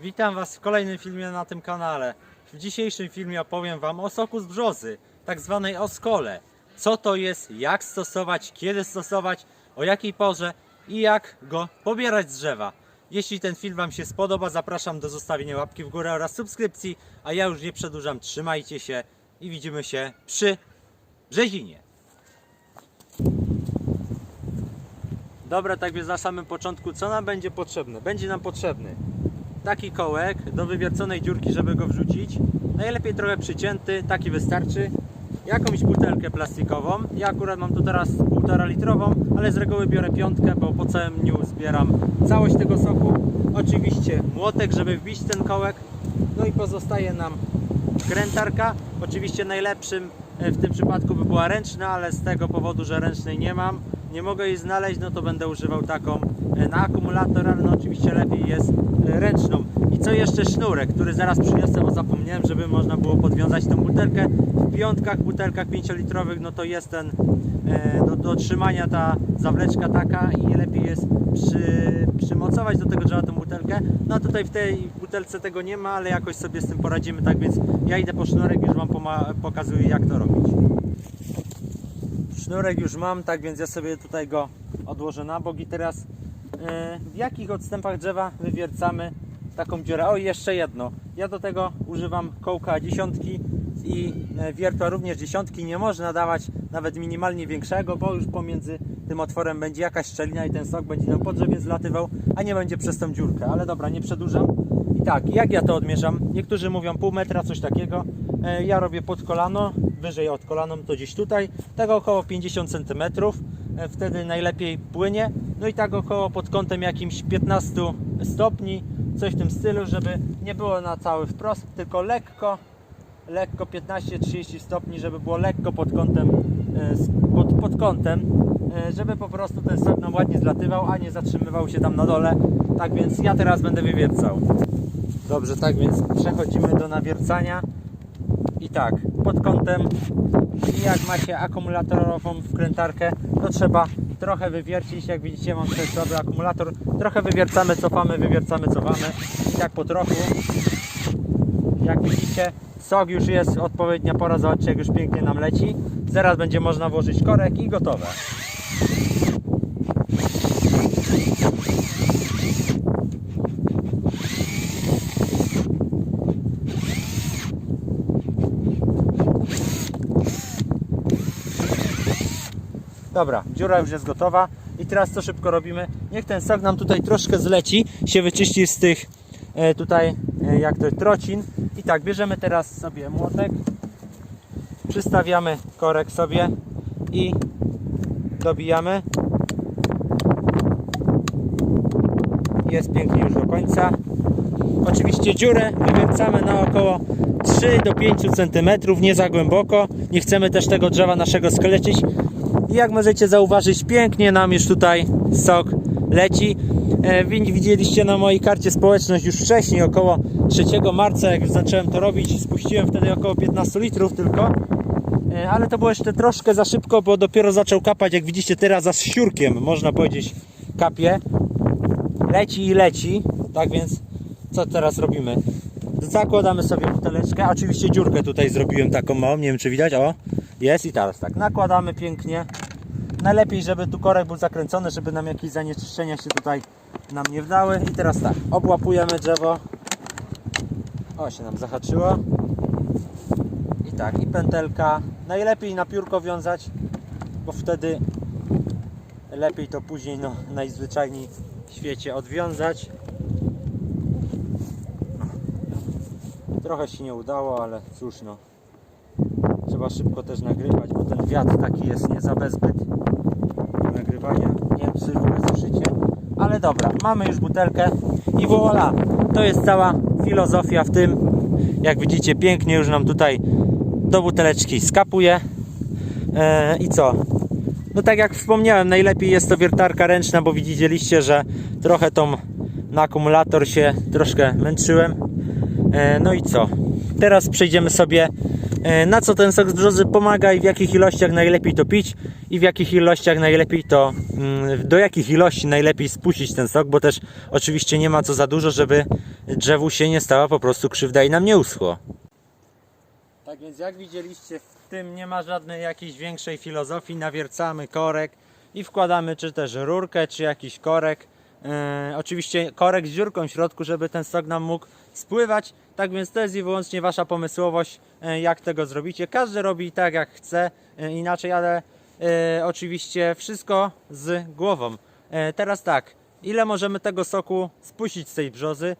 Witam Was w kolejnym filmie na tym kanale. W dzisiejszym filmie opowiem Wam o soku z brzozy, tak zwanej oskole. Co to jest, jak stosować, kiedy stosować, o jakiej porze i jak go pobierać z drzewa. Jeśli ten film Wam się spodoba, zapraszam do zostawienia łapki w górę oraz subskrypcji, a ja już nie przedłużam, trzymajcie się i widzimy się przy Brzezinie. Dobra, tak więc na samym początku, co nam będzie potrzebne? Będzie nam potrzebny taki kołek do wywierconej dziurki, żeby go wrzucić. Najlepiej trochę przycięty, taki wystarczy. Jakąś butelkę plastikową. Ja akurat mam tu teraz półtora litrową, ale z reguły biorę piątkę, bo po całym dniu zbieram całość tego soku. Oczywiście młotek, żeby wbić ten kołek. No i pozostaje nam krętarka. Oczywiście najlepszym e, w tym przypadku by była ręczna, ale z tego powodu, że ręcznej nie mam, nie mogę jej znaleźć, no to będę używał taką e, na akumulator, ale no oczywiście lepiej jest e, ręczną. I co jeszcze sznurek, który zaraz przyniosę, bo zapomniałem, żeby można było podwiązać tą butelkę. W piątkach, butelkach 5-litrowych, no to jest ten e, do, do trzymania ta zawleczka taka i lepiej jest przy, przymocować do tego drzewa tą butelkę. No tutaj w tej butelce tego nie ma, ale jakoś sobie z tym poradzimy, tak więc ja idę po sznurek, już Wam pokazuję jak to robić. Sznurek już mam, tak więc ja sobie tutaj go odłożę na bok i teraz e, w jakich odstępach drzewa wywiercamy taką dziurę. O jeszcze jedno, ja do tego używam kołka dziesiątki i e, wiertła również dziesiątki, nie można dawać nawet minimalnie większego, bo już pomiędzy tym otworem będzie jakaś szczelina i ten sok będzie nam po drzewie zlatywał, a nie będzie przez tą dziurkę, ale dobra, nie przedłużam. I tak, jak ja to odmierzam? Niektórzy mówią pół metra, coś takiego. E, Ja robię pod kolano, wyżej od kolano to gdzieś tutaj, tego około 50 cm. E, Wtedy najlepiej płynie. No i tak około pod kątem jakimś 15 stopni, coś w tym stylu, żeby nie było na cały wprost, tylko lekko, lekko 15-30 stopni, żeby było lekko pod kątem, e, pod, pod kątem, żeby po prostu ten sok nam ładnie zlatywał, a nie zatrzymywał się tam na dole. Tak więc ja teraz będę wywiercał. Dobrze, tak więc przechodzimy do nawiercania. I tak, pod kątem, jak macie akumulatorową wkrętarkę, to trzeba trochę wywiercić. Jak widzicie, mam tutaj słaby akumulator. Trochę wywiercamy, cofamy, wywiercamy, cofamy. I tak po trochu. Jak widzicie, sok już jest odpowiednia pora. Zobaczcie, jak już pięknie nam leci. Zaraz będzie można włożyć korek i gotowe. Dobra, dziura już jest gotowa i teraz co szybko robimy? Niech ten sok nam tutaj troszkę zleci, się wyczyści z tych e, tutaj e, jak to trocin i tak, bierzemy teraz sobie młotek, przystawiamy korek sobie i dobijamy. Jest pięknie już do końca. Oczywiście dziurę wywiercamy na około 3 do 5 cm, nie za głęboko. Nie chcemy też tego drzewa naszego skaleczyć. I jak możecie zauważyć, pięknie nam już tutaj sok leci. E, wi- Widzieliście na mojej karcie społeczność już wcześniej, około 3 marca, jak zacząłem to robić, spuściłem wtedy około 15 litrów tylko. E, Ale to było jeszcze troszkę za szybko, bo dopiero zaczął kapać, jak widzicie teraz za siurkiem, można powiedzieć, kapie. Leci i leci, tak więc co teraz robimy? Zakładamy sobie buteleczkę, oczywiście dziurkę tutaj zrobiłem taką małą, nie wiem czy widać, o jest i teraz tak, nakładamy pięknie. Najlepiej, żeby tu korek był zakręcony, żeby nam jakieś zanieczyszczenia się tutaj nam nie wdały. I teraz tak, obłapujemy drzewo. O, się nam zahaczyło. I tak, i pętelka. Najlepiej na piórko wiązać, bo wtedy lepiej to później no, najzwyczajniej w świecie odwiązać. Trochę się nie udało, ale cóż no. Trzeba szybko też nagrywać, bo ten wiatr taki jest nie za bezbyt do nagrywania. Nie wiem, ogóle słyszycie. Ale dobra, mamy już butelkę i voilà. To jest cała filozofia w tym. Jak widzicie, pięknie już nam tutaj do buteleczki skapuje. E, I co? No tak jak wspomniałem, najlepiej jest to wiertarka ręczna, bo widzieliście, że trochę tą na akumulator się troszkę męczyłem. E, No i co? Teraz przejdziemy sobie na co ten sok z brzozy pomaga i w jakich ilościach najlepiej to pić i w jakich ilościach najlepiej to, mm, do jakich ilości najlepiej spuścić ten sok, bo też oczywiście nie ma co za dużo, żeby drzewu się nie stała po prostu krzywda i nam nie uschło. Tak więc jak widzieliście w tym nie ma żadnej jakiejś większej filozofii, nawiercamy korek i wkładamy czy też rurkę, czy jakiś korek. E, oczywiście korek z dziurką w środku, żeby ten sok nam mógł spływać. Tak więc to jest i wyłącznie Wasza pomysłowość, e, jak tego zrobicie. Każdy robi tak jak chce, e, inaczej, ale e, oczywiście wszystko z głową. Teraz tak, ile możemy tego soku spuścić z tej brzozy?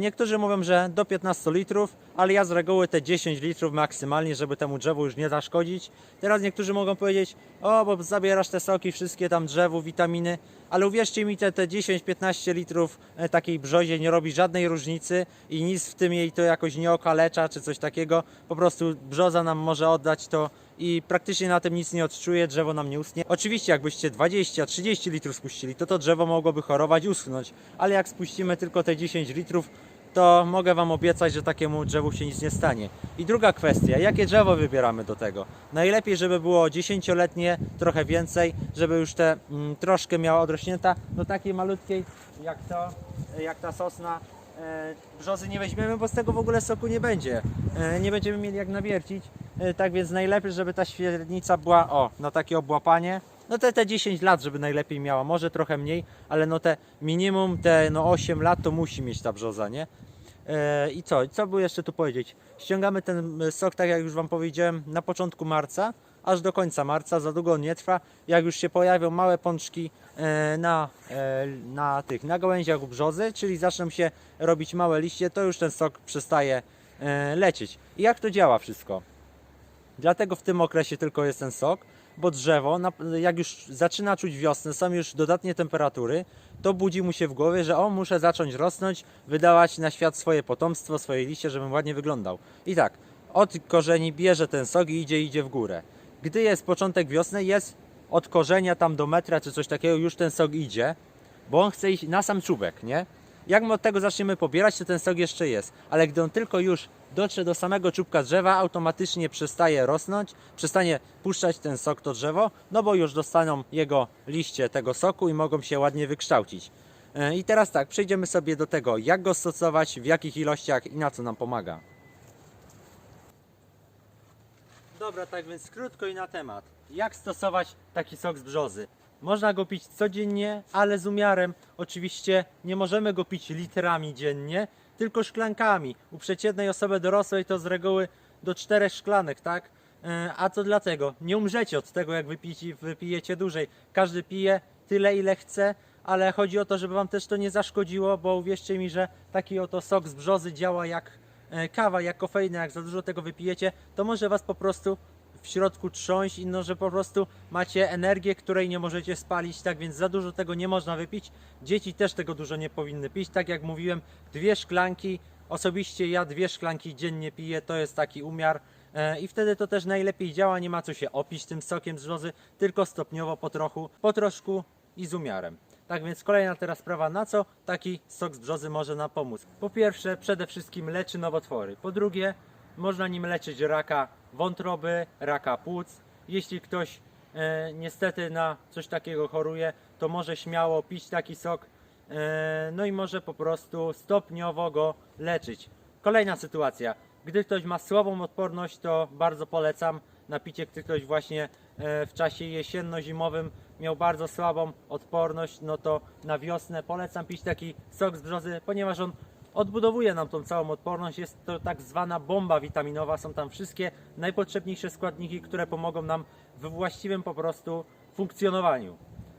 Niektórzy mówią, że do 15 litrów, ale ja z reguły te 10 litrów maksymalnie, żeby temu drzewu już nie zaszkodzić. Teraz niektórzy mogą powiedzieć, o, bo zabierasz te soki, wszystkie tam drzewu, witaminy, ale uwierzcie mi, te, te 10-15 litrów e, takiej brzozie nie robi żadnej różnicy i nic w tym jej to jakoś nie okalecza czy coś takiego. Po prostu brzoza nam może oddać to i praktycznie na tym nic nie odczuje, drzewo nam nie uschnie. Oczywiście jakbyście 20-30 litrów spuścili, to to drzewo mogłoby chorować, uschnąć, ale jak spuścimy tylko te 10 litrów, to mogę Wam obiecać, że takiemu drzewu się nic nie stanie. I druga kwestia, jakie drzewo wybieramy do tego? Najlepiej, żeby było 10-letnie, trochę więcej, żeby już te mm, troszkę miała odrośnięta. Do takiej malutkiej jak to, jak ta sosna, e, brzozy nie weźmiemy, bo z tego w ogóle soku nie będzie. E, nie będziemy mieli jak nawiercić. E, tak więc najlepiej, żeby ta średnica była, o, na takie obłapanie. No te, te 10 lat, żeby najlepiej miała, może trochę mniej, ale no te minimum, te no 8 lat to musi mieć ta brzoza, nie? E, I co? Co by jeszcze tu powiedzieć? Ściągamy ten e, sok, tak jak już Wam powiedziałem, na początku marca, aż do końca marca, za długo on nie trwa. Jak już się pojawią małe pączki e, na, na tych, na gałęziach brzozy, czyli zaczną się robić małe liście, to już ten sok przestaje lecieć. I jak to działa wszystko? Dlatego w tym okresie tylko jest ten sok, bo drzewo, jak już zaczyna czuć wiosnę, są już dodatnie temperatury, to budzi mu się w głowie, że o, muszę zacząć rosnąć, wydawać na świat swoje potomstwo, swoje liście, żebym ładnie wyglądał. I tak, od korzeni bierze ten sok i idzie, idzie w górę. Gdy jest początek wiosny, jest od korzenia tam do metra czy coś takiego, już ten sok idzie, bo on chce iść na sam czubek, nie? Jak my od tego zaczniemy pobierać, to ten sok jeszcze jest, ale gdy on tylko już dotrze do samego czubka drzewa, automatycznie przestaje rosnąć, przestanie puszczać ten sok to drzewo, no bo już dostaną jego liście tego soku i mogą się ładnie wykształcić. E, I teraz tak, przejdziemy sobie do tego, jak go stosować, w jakich ilościach i na co nam pomaga. Dobra, tak więc krótko i na temat. Jak stosować taki sok z brzozy? Można go pić codziennie, ale z umiarem. Oczywiście nie możemy go pić litrami dziennie, tylko szklankami. U przeciętnej osoby dorosłej to z reguły do czterech szklanek, tak? E, A to dlatego? Nie umrzecie od tego, jak wypijecie dłużej. Każdy pije tyle, ile chce, ale chodzi o to, żeby Wam też to nie zaszkodziło, bo uwierzcie mi, że taki oto sok z brzozy działa jak e, kawa, jak kofeina, jak za dużo tego wypijecie, to może Was po prostu w środku trząść i no, że po prostu macie energię, której nie możecie spalić, tak więc za dużo tego nie można wypić. Dzieci też tego dużo nie powinny pić, tak jak mówiłem, dwie szklanki, osobiście ja dwie szklanki dziennie piję, to jest taki umiar e, i wtedy to też najlepiej działa, nie ma co się opić tym sokiem z brzozy, tylko stopniowo, po trochu, po troszku i z umiarem. Tak więc kolejna teraz sprawa, na co taki sok z brzozy może nam pomóc? Po pierwsze, przede wszystkim leczy nowotwory. Po drugie, można nim leczyć raka wątroby, raka płuc. Jeśli ktoś e, niestety na coś takiego choruje, to może śmiało pić taki sok, e, no i może po prostu stopniowo go leczyć. Kolejna sytuacja. Gdy ktoś ma słabą odporność, to bardzo polecam napicie, gdy ktoś właśnie e, w czasie jesienno-zimowym miał bardzo słabą odporność, no to na wiosnę polecam pić taki sok z brzozy, ponieważ on odbudowuje nam tą całą odporność. Jest to tak zwana bomba witaminowa. Są tam wszystkie najpotrzebniejsze składniki, które pomogą nam we właściwym po prostu funkcjonowaniu.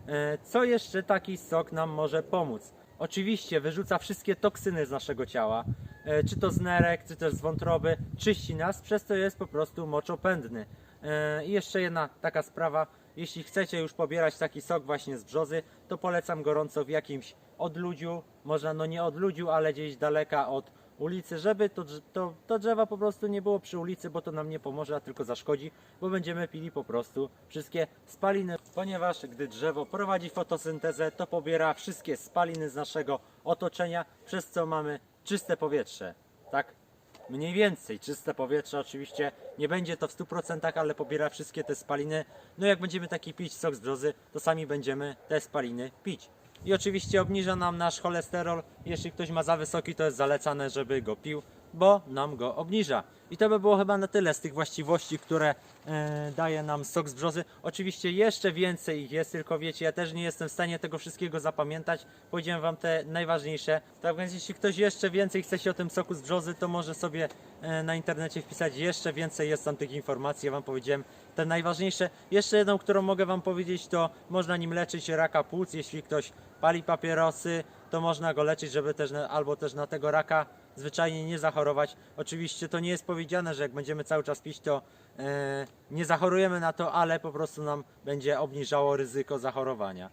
E, Co jeszcze taki sok nam może pomóc? Oczywiście wyrzuca wszystkie toksyny z naszego ciała, e, czy to z nerek, czy też z wątroby, czyści nas, przez to jest po prostu moczopędny. E, I jeszcze jedna taka sprawa, jeśli chcecie już pobierać taki sok właśnie z brzozy, to polecam gorąco w jakimś odludziu, można no nie odludziu, ale gdzieś daleka od ulicy, żeby to, to, to drzewa po prostu nie było przy ulicy, bo to nam nie pomoże, a tylko zaszkodzi, bo będziemy pili po prostu wszystkie spaliny, ponieważ gdy drzewo prowadzi fotosyntezę, to pobiera wszystkie spaliny z naszego otoczenia, przez co mamy czyste powietrze, tak? Mniej więcej czyste powietrze, oczywiście nie będzie to w 100%, ale pobiera wszystkie te spaliny. No jak będziemy taki pić sok z brzozy, to sami będziemy te spaliny pić. i oczywiście obniża nam nasz cholesterol. Jeśli ktoś ma za wysoki, to jest zalecane, żeby go pił, bo nam go obniża. I to by było chyba na tyle z tych właściwości, które e, daje nam sok z brzozy. Oczywiście jeszcze więcej ich jest, tylko wiecie, ja też nie jestem w stanie tego wszystkiego zapamiętać. Powiedziałem Wam te najważniejsze. Tak więc jeśli ktoś jeszcze więcej chce się o tym soku z brzozy, to może sobie e, na internecie wpisać jeszcze więcej jest tam tych informacji. Ja Wam powiedziałem te najważniejsze. Jeszcze jedną, którą mogę Wam powiedzieć, to można nim leczyć raka płuc. Jeśli ktoś pali papierosy, to można go leczyć, żeby też na, albo też na tego raka zwyczajnie nie zachorować. Oczywiście to nie jest powiedziane, że jak będziemy cały czas pić, to e, nie zachorujemy na to, ale po prostu nam będzie obniżało ryzyko zachorowania.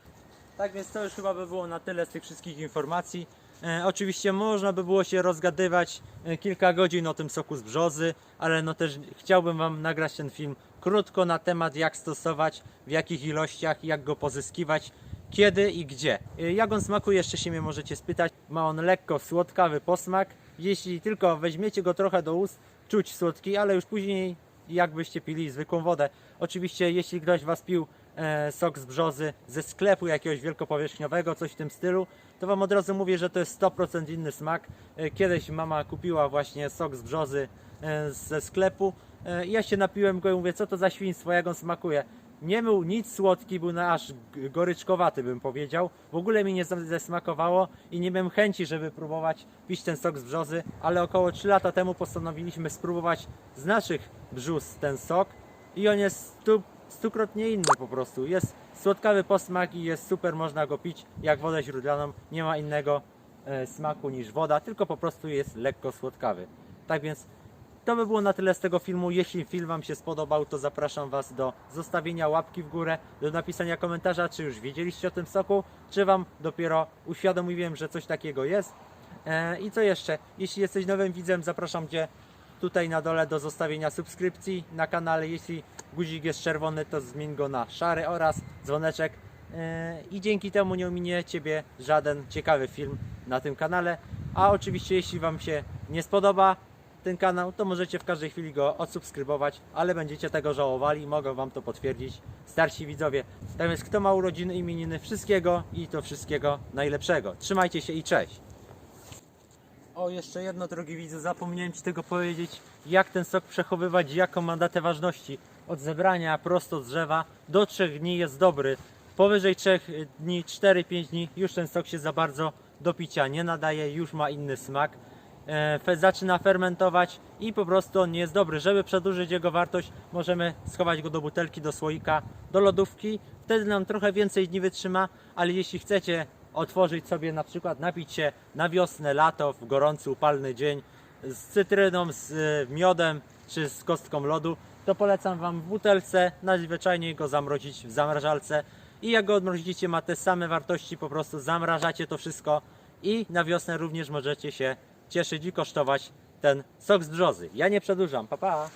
Tak więc to już chyba by było na tyle z tych wszystkich informacji. E, oczywiście można by było się rozgadywać e, kilka godzin o tym soku z brzozy, ale no też chciałbym Wam nagrać ten film krótko na temat jak stosować, w jakich ilościach, jak go pozyskiwać, kiedy i gdzie. Jak on smakuje, jeszcze się mnie możecie spytać. Ma on lekko słodkawy posmak. Jeśli tylko weźmiecie go trochę do ust, czuć słodki, ale już później jakbyście pili zwykłą wodę. Oczywiście jeśli ktoś Was pił e, sok z brzozy ze sklepu jakiegoś wielkopowierzchniowego, coś w tym stylu, to Wam od razu mówię, że to jest 100% inny smak. E, kiedyś mama kupiła właśnie sok z brzozy e, ze sklepu. E, ja się napiłem go i mówię, co to za świństwo, jak on smakuje. Nie był nic słodki, był aż goryczkowaty bym powiedział. W ogóle mi nie za- zasmakowało i nie miałem chęci, żeby próbować pić ten sok z brzozy, ale około 3 lata temu postanowiliśmy spróbować z naszych brzus ten sok i on jest stu, stukrotnie inny po prostu. Jest słodkawy posmak i jest super, można go pić jak wodę źródlaną. Nie ma innego e, smaku niż woda, tylko po prostu jest lekko słodkawy. Tak więc to by było na tyle z tego filmu. Jeśli film Wam się spodobał, to zapraszam Was do zostawienia łapki w górę, do napisania komentarza, czy już wiedzieliście o tym soku, czy Wam dopiero uświadomiłem, że coś takiego jest. E, I co jeszcze? Jeśli jesteś nowym widzem, zapraszam Cię tutaj na dole do zostawienia subskrypcji na kanale. Jeśli guzik jest czerwony, to zmień go na szary oraz dzwoneczek. E, I dzięki temu nie ominie Ciebie żaden ciekawy film na tym kanale. A oczywiście, jeśli Wam się nie spodoba ten kanał, to możecie w każdej chwili go odsubskrybować, ale będziecie tego żałowali, mogę Wam to potwierdzić starsi widzowie. Tak więc kto ma urodziny, imieniny, wszystkiego i to wszystkiego najlepszego. Trzymajcie się i cześć! O, jeszcze jedno, drogi widzu, zapomniałem Ci tego powiedzieć, jak ten sok przechowywać, jaką ma datę ważności. Od zebrania prosto z drzewa do 3 dni jest dobry. Powyżej 3 dni, 4-5 dni, już ten sok się za bardzo do picia nie nadaje, już ma inny smak. E, zaczyna fermentować i po prostu on nie jest dobry. Żeby przedłużyć jego wartość, możemy schować go do butelki, do słoika, do lodówki. Wtedy nam trochę więcej dni wytrzyma, ale jeśli chcecie otworzyć sobie na przykład, napić się na wiosnę, lato, w gorący, upalny dzień z cytryną, z e, miodem czy z kostką lodu, to polecam Wam w butelce, najzwyczajniej go zamrozić w zamrażalce i jak go odmrozicie ma te same wartości, po prostu zamrażacie to wszystko i na wiosnę również możecie się cieszyć i kosztować ten sok z brzozy. Ja nie przedłużam, pa pa!